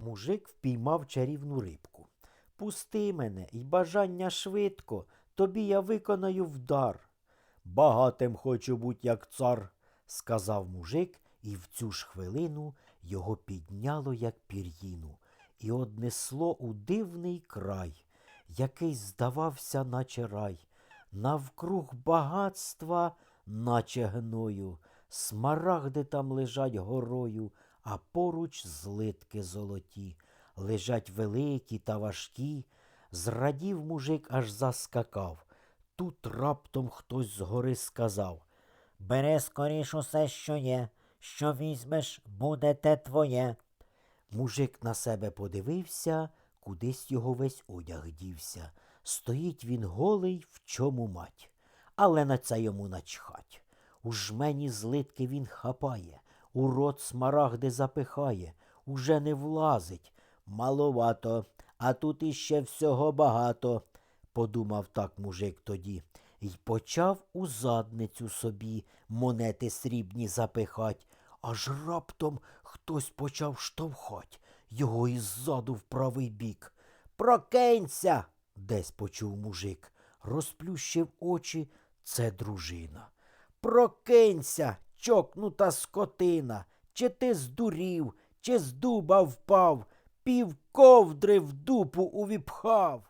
Мужик впіймав чарівну рибку. Пусти мене і бажання швидко, тобі я виконаю вдар. Багатим хочу бути, як цар, сказав мужик, і в цю ж хвилину його підняло, як пір'їну, і однесло у дивний край, який здавався, наче рай. Навкруг багатства, наче гною, смарагди там лежать горою, а поруч злитки золоті, лежать великі та важкі. Зрадів мужик, аж заскакав. Тут раптом хтось згори сказав Бери скоріш усе, що є, що візьмеш, буде те твоє. Мужик на себе подивився, кудись його весь одяг дівся. Стоїть він голий, в чому мать, але на це йому начхать. У жмені злитки він хапає, у рот смарагди запихає, уже не влазить. Маловато, а тут іще всього багато, подумав так мужик тоді, й почав у задницю собі монети срібні запихать, аж раптом хтось почав штовхать його іззаду в правий бік. Прокинься. десь почув мужик, розплющив очі, це дружина. Прокинься, чокнута скотина, чи ти здурів, чи з дуба впав, пів ковдри в дупу увіпхав.